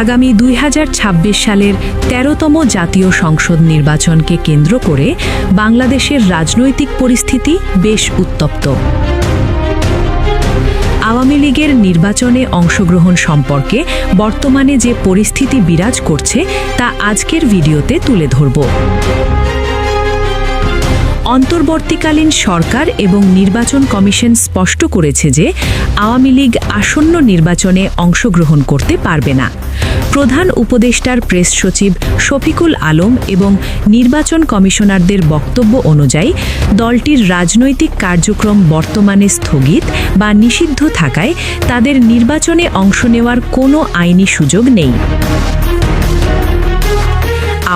আগামী দুই হাজার ছাব্বিশ সালের তেরোতম জাতীয় সংসদ নির্বাচনকে কেন্দ্র করে বাংলাদেশের রাজনৈতিক পরিস্থিতি বেশ উত্তপ্ত। আওয়ামী লীগের নির্বাচনে অংশগ্রহণ সম্পর্কে বর্তমানে যে পরিস্থিতি বিরাজ করছে তা আজকের ভিডিওতে তুলে ধরব। অন্তর্বর্তীকালীন সরকার এবং নির্বাচন কমিশন স্পষ্ট করেছে যে আওয়ামী লীগ আসন্ন নির্বাচনে অংশগ্রহণ করতে পারবে না। প্রধান উপদেষ্টার প্রেস সচিব শফিকুল আলম এবং নির্বাচন কমিশনারদের বক্তব্য অনুযায়ী দলটির রাজনৈতিক কার্যক্রম বর্তমানে স্থগিত বা নিষিদ্ধ থাকায় তাদের নির্বাচনে অংশ নেওয়ার কোনো আইনি সুযোগ নেই।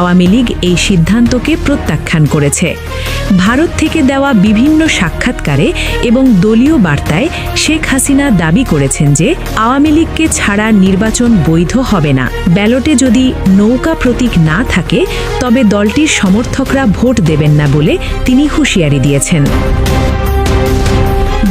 আওয়ামী লীগ এই সিদ্ধান্তকে প্রত্যাখ্যান করেছে। ভারত থেকে দেওয়া বিভিন্ন সাক্ষাৎকারে এবং দলীয় বার্তায় শেখ হাসিনা দাবি করেছেন যে, আওয়ামী লীগকে ছাড়া নির্বাচন বৈধ হবে না। ব্যালটে যদি নৌকা প্রতীক না থাকে, তবে দলটির সমর্থকরা ভোট দেবেন না বলে তিনি হুঁশিয়ারি দিয়েছেন।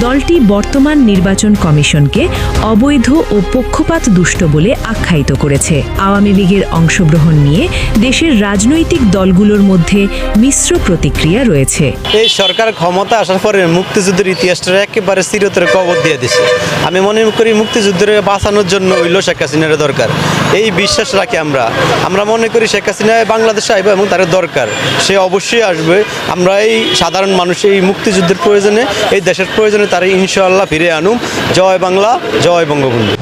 দলটি বর্তমান নির্বাচন কমিশনকে অবৈধ ও পক্ষপাত দুষ্ট বলে আখ্যায়িত করেছে। আওয়ামী লীগের অংশগ্রহণ নিয়ে দেশের রাজনৈতিক দলগুলোর মধ্যে মিশ্র প্রতিক্রিয়া রয়েছে। এই সরকার ক্ষমতা আসার পরে মুক্তিযুদ্ধের ইতিহাসটা একেবারে চিরতরে কবর দিয়ে দিছে। আমি মনে করি মুক্তিযুদ্ধের বাঁচানোর জন্য হইল শেখ হাসিনার দরকার। এই বিশ্বাস রাখি আমরা। আমরা মনে করি শেখ হাসিনা বাংলাদেশে আসবে এবং তার দরকার। সে অবশ্যই আসবে। আমরা এই সাধারণ মানুষ এই মুক্তিযুদ্ধের প্রয়োজনে, এই দেশের প্রয়োজনে তারা ইনশাআল্লাহ ফিরে আনুম। জয় বাংলা, জয় বঙ্গবন্ধু।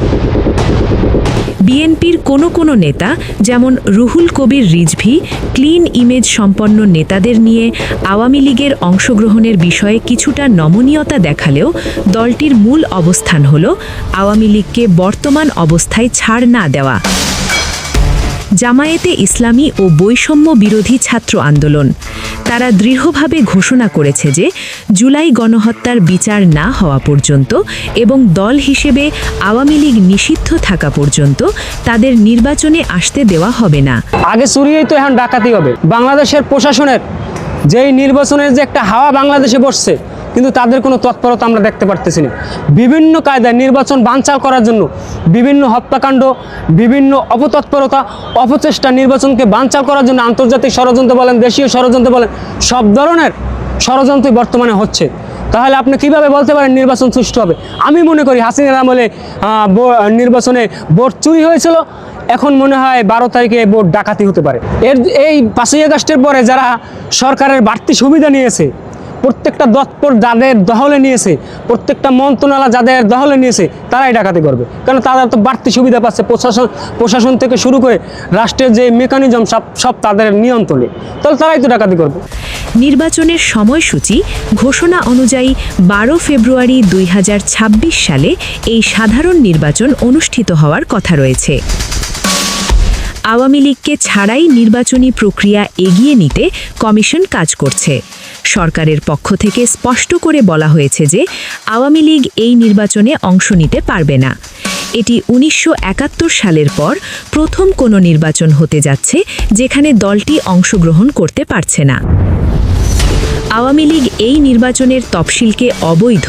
বিএনপির কোনো কোনো নেতা, যেমন রুহুল কবির রিজভি, ক্লিন ইমেজ সম্পন্ন নেতাদের নিয়ে আওয়ামী লীগের অংশগ্রহণের বিষয়ে কিছুটা নমনীয়তা দেখালেও দলটির মূল অবস্থান হল আওয়ামী লীগকে বর্তমান অবস্থায় ছাড় না দেওয়া। জামায়াতে ইসলামী ও বৈষম্য বিরোধী ছাত্র আন্দোলন। তারা দৃঢ়ভাবে ঘোষণা করেছে যে জুলাই গণহত্যার বিচার না হওয়া পর্যন্ত এবং দল হিসেবে আওয়ামী লীগ নিষিদ্ধ থাকা পর্যন্ত তাদের নির্বাচনে আসতে দেওয়া হবে না। আগে চুরিয়েই তো এখন ডাকাতি হবে। বাংলাদেশের প্রশাসনের যেই নির্বাচনের যে একটা হাওয়া বাংলাদেশে বসছে, কিন্তু তাদের কোনো তৎপরতা আমরা দেখতে পারতেছি না। বিভিন্ন কায়দায় নির্বাচন বানচাল করার জন্য বিভিন্ন হত্যাকাণ্ড, বিভিন্ন অপতৎপরতা, অপচেষ্টা নির্বাচনকে বানচাল করার জন্য আন্তর্জাতিক ষড়যন্ত্র বলেন, দেশীয় ষড়যন্ত্র বলেন, সব ধরনের ষড়যন্ত্রই বর্তমানে হচ্ছে। তাহলে আপনি কীভাবে বলতে পারেন নির্বাচন সুষ্ঠু হবে? আমি মনে করি হাসিনার আমলে নির্বাচনে ভোট চুরি হয়েছিল। এখন মনে হয় বারো তারিখে ভোট ডাকাতি হতে পারে। এর এই পাঁচই আগস্টের পরে যারা সরকারের বাড়তি সুবিধা নিয়েছে, প্রত্যেকটা দপ্তর যাদের দহলে নিয়েছে, প্রত্যেকটা মন্ত্রণালয় যাদের দহলে নিয়েছে, তারাই ডাকাতি করবে। কারণ তারা তো বাড়তি সুবিধা পাচ্ছে প্রশাসন প্রশাসন থেকে শুরু করে রাষ্ট্রের যে মেকানিজম সব সব তাদের নিয়ন্ত্রণে। তাহলে তারাই তো ডাকাতি করবে। নির্বাচনের সময়সূচি ঘোষণা অনুযায়ী বারো ফেব্রুয়ারি দুই হাজার ছাব্বিশ সালে এই সাধারণ নির্বাচন অনুষ্ঠিত হওয়ার কথা রয়েছে। আওয়ামী লীগকে ছাড়াই নির্বাচনী প্রক্রিয়া এগিয়ে নিতে কমিশন কাজ করছে। সরকারের পক্ষ থেকে স্পষ্ট করে বলা হয়েছে যে আওয়ামী লীগ এই নির্বাচনে অংশ নিতে পারবে না। এটি উনিশশো একাত্তর সালের পর প্রথম কোনো নির্বাচন হতে যাচ্ছে যেখানে দলটি অংশগ্রহণ করতে পারছে না। আওয়ামী লীগ এই নির্বাচনের তফসিলকে অবৈধ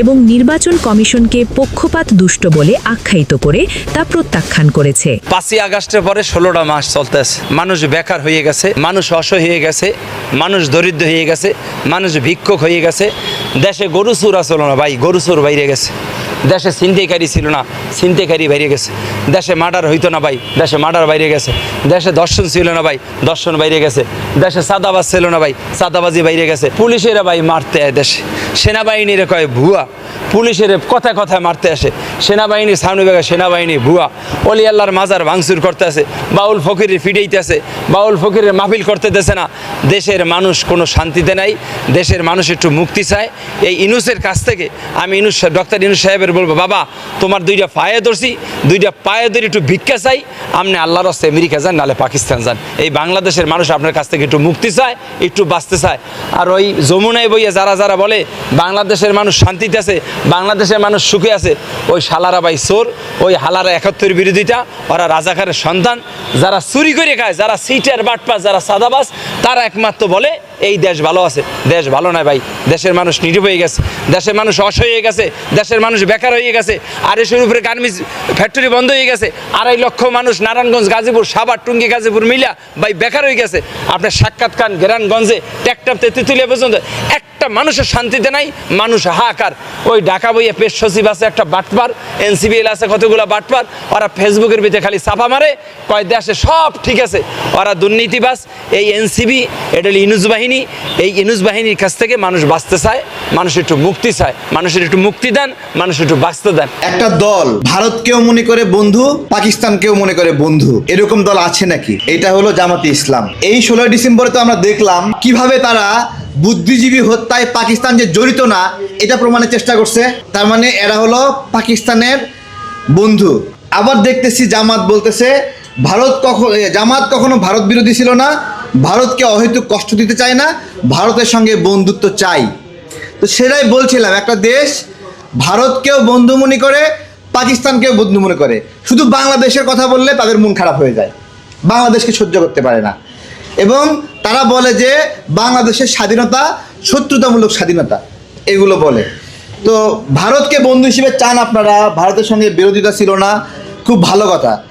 এবং নির্বাচন কমিশনকে পক্ষপাত দুষ্ট বলে আখ্যায়িত করে তা প্রত্যাখ্যান করেছে। পাঁচই আগস্টের পরে ষোলোটা মাস চলতেছে। মানুষ বেকার হয়ে গেছে, মানুষ অসহায় হয়ে গেছে, মানুষ দরিদ্র হয়ে গেছে, মানুষ ভিক্ষুক হয়ে গেছে। দেশে গরু চোর আসলো না ভাই, গরু চোর বাইরে গেছে। দেশে ছিনতেকারী ছিল না ছিনতেকারী বাইরে গেছে। দেশে মার্ডার হইতো না ভাই, দেশে মার্ডার বাইরে গেছে। দেশে দর্শন ছিল না ভাই দর্শন বাইরে গেছে। দেশে সাদাবাজ ছিল না ভাই সাদাবাজি বাইরে গেছে। পুলিশেরা ভাই মারতে হয় দেশে। সেনাবাহিনীরা কয় ভুয়া, পুলিশের কথায় কথায় মারতে আসে। সেনাবাহিনী সামনে বেগা সেনাবাহিনী ভুয়া। অলি আল্লাহর মাজার ভাঙচুর করতে আসে, বাউল ফকিরের ফিডেইতে আছে বাউল ফকিরের মাহফিল করতে দেছে না। দেশের মানুষ কোনো শান্তিতে নাই, দেশের মানুষ একটু মুক্তি চায়। এই ইনুসের কাছ থেকে আমি ইনুস ডক্টর ইনুস সাহেবের বলব, বাবা, তোমার দুইটা পায়ে ধরছি, দুইটা পায়ে ধরে একটু ভিক্ষা চাই আপনি আল্লাহর রাস্তায় আমেরিকা যান, নাহলে পাকিস্তান যান। এই বাংলাদেশের মানুষ আপনার কাছ থেকে একটু মুক্তি চায়, একটু বাঁচতে চায়। আর ওই যমুনায় বইয়ে যারা যারা বলে, বাংলাদেশের মানুষ শান্তিতে আছে, বাংলাদেশের মানুষ সুখে আছে, ওই শালারা বাই চোর, ওই হালারা একাত্তর বিরোধিতা, ওরা রাজাকারের সন্তান, যারা চুরি করে খায়, যারা সিটের বাটপা যারা সাদাবাস তারা একমাত্র বলে, এই দেশ ভালো আছে। দেশ ভালো নয় ভাই, দেশের মানুষ নিরূপ হয়ে গেছে। দেশের মানুষ অস হয়ে গেছে। দেশের মানুষ বেকার হয়ে গেছে। আর এসের উপরে গার্মেন্টস ফ্যাক্টরি বন্ধ হয়ে গেছে। আড়াই লক্ষ মানুষ নারায়ণগঞ্জ, গাজীপুর সাবার টুঙ্গি, গাজীপুর মিলা ভাই বেকার হয়ে গেছে। আপনার সাক্ষাৎ খান গেরানগঞ্জে ট্যাকটাপতে তেঁতুলিয়া পর্যন্ত একটা মানুষের শান্তিতে নাই, মানুষ হাহাকার। ওই ঢাকা বইয়ে পেশ সচিব আছে একটা বাটপার, এনসিবিএল আছে কতগুলো বাটপার, ওরা ফেসবুকের ভিতরে খালি চাপা মারে, কয় দেশে সব ঠিক আছে। ওরা দুর্নীতিবাস এই এনসিবি, এটা ইনুজ বাহিনী, এই ইনুজ বাহিনীর কাছ থেকে মানুষ বাঁচতে চায়, মানুষ একটু মুক্তি চায় মানুষের একটু মুক্তি দেন, মানুষ একটু বাঁচতে দেন। একটা দল ভারতকেও মনে করে বন্ধু, পাকিস্তানকেও মনে করে বন্ধু, এরকম দল আছে নাকি? এটা হলো জামাতে ইসলাম। এই ষোলোই ডিসেম্বরে তো আমরা দেখলাম কীভাবে তারা বুদ্ধিজীবী হত্যায় পাকিস্তান যে জড়িত না, এটা প্রমাণের চেষ্টা করছে। তার মানে এরা হলো পাকিস্তানের বন্ধু। আবার দেখতেছি জামাত বলতেছে, ভারত কখন জামাত কখনো ভারত বিরোধী ছিল না, ভারতকে অহেতুক কষ্ট দিতে চায় না, ভারতের সঙ্গে বন্ধুত্ব চাই। তো সেটাই বলছিলাম, একটা দেশ ভারতকেও বন্ধু মনে করে, পাকিস্তানকেও বন্ধু মনে করে। শুধু বাংলাদেশের কথা বললে তাদের মন খারাপ হয়ে যায়। বাংলাদেশকে সহ্য করতে পারে না। এবং তারা বলে যে বাংলাদেশের স্বাধীনতা শত্রুতামূলক স্বাধীনতা। এগুলো বলে। তো ভারতকে বন্ধু হিসেবে চান আপনারা, ভারতের সঙ্গে বিরোধিতা ছিল না, খুব ভালো কথা।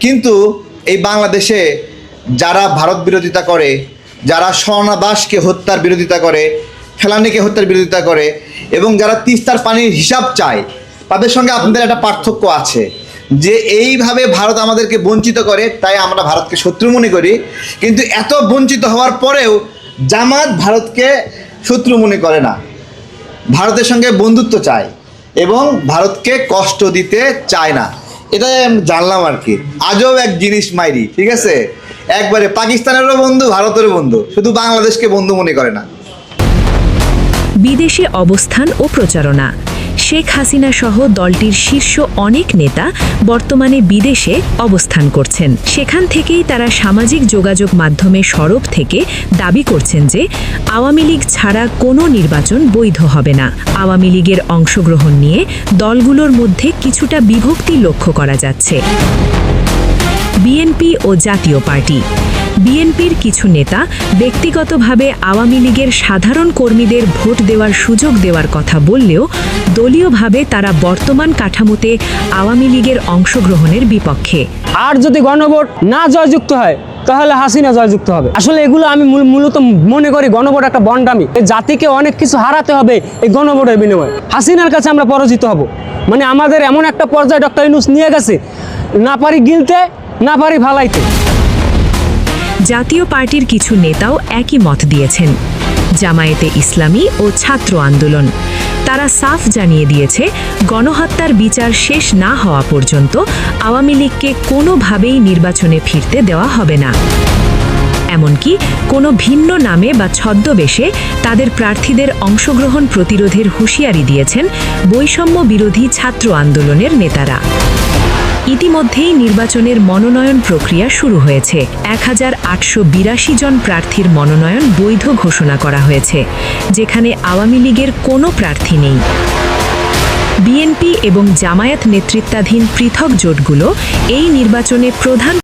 কিন্তু এই বাংলাদেশে যারা ভারত বিরোধিতা করে, যারা স্বর্ণা দাসকে হত্যার বিরোধিতা করে, ফেলানিকে হত্যার বিরোধিতা করে, এবং যারা তিস্তার পানির হিসাব চায়, তাদের সঙ্গে আপনাদের একটা পার্থক্য আছে। যে এইভাবে ভারত আমাদেরকে বঞ্চিত করে, তাই আমরা ভারতকে শত্রু মনে করি। কিন্তু এত বঞ্চিত হওয়ার পরেও জামাত ভারতকে শত্রু মনে করে না। ভারতের সঙ্গে বন্ধুত্ব চায় এবং ভারতকে কষ্ট দিতে চায় না। এটাই আমি জানলাম আর কি। আজও এক জিনিস মাইরি, ঠিক আছে? একবারে পাকিস্তানেরও বন্ধু, ভারতেরও বন্ধু। শুধু বাংলাদেশকে বন্ধু মনে করে না। বিদেশে অবস্থান ও প্রচারণা। শেখ হাসিনা সহ দলটির শীর্ষ অনেক নেতা বর্তমানে বিদেশে অবস্থান করছেন। সেখান থেকেই তারা সামাজিক যোগাযোগ মাধ্যমে সরব থেকে দাবি করছেন যে, আওয়ামী লীগ ছাড়া কোনো নির্বাচন বৈধ হবে না। আওয়ামী লীগের অংশগ্রহণ নিয়ে দলগুলোর মধ্যে কিছুটা বিভক্তি লক্ষ্য করা যাচ্ছে। বিএনপি ও জাতীয় পার্টি। বিএনপির কিছু নেতা ব্যক্তিগতভাবে আওয়ামী লীগের সাধারণ কর্মীদের ভোট দেওয়ার সুযোগ দেওয়ার কথা বললেও দলীয়ভাবে তারা বর্তমান কাঠামোতে আওয়ামী লীগের অংশগ্রহণের বিপক্ষে। আর যদি গণভোট না জয়যুক্ত হয়, তাহলে হাসিনা জয়যুক্ত হবে। আসলে এগুলো আমি মূলত মনে করি গণভোট একটা বন্ডামি জাতিকে অনেক কিছু হারাতে হবে এই গণভোটের বিনিময়ে। হাসিনার কাছে আমরা পরাজিত হব। মানে আমাদের এমন একটা পর্যায়ে ডক্টর ইনুস নিয়ে গেছে, না পারি গিলতে না পারি ভালাইতে। জাতীয় পার্টির কিছু নেতাও একই মত দিয়েছেন। জামায়েতে ইসলামী ও ছাত্র আন্দোলন। তারা সাফ জানিয়ে দিয়েছে, গণহত্যার বিচার শেষ না হওয়া পর্যন্ত আওয়ামী লীগকে কোনোভাবেই নির্বাচনে ফিরতে দেওয়া হবে না। এমনকি কোনো ভিন্ন নামে বা ছদ্মবেশে তাদের প্রার্থীদের অংশগ্রহণ প্রতিরোধের হুঁশিয়ারি দিয়েছেন বৈষম্য বিরোধী ছাত্র আন্দোলনের নেতারা। ইতিমধ্যেই নির্বাচনের মনোনয়ন প্রক্রিয়া শুরু হয়েছে। এক হাজার আটশো বিরাশি জন প্রার্থীর মনোনয়ন বৈধ ঘোষণা করা হয়েছে, যেখানে আওয়ামী লীগের কোনো প্রার্থী নেই। বিএনপি এবং জামায়াত নেতৃত্বাধীন পৃথক জোটগুলো এই নির্বাচনে প্রধান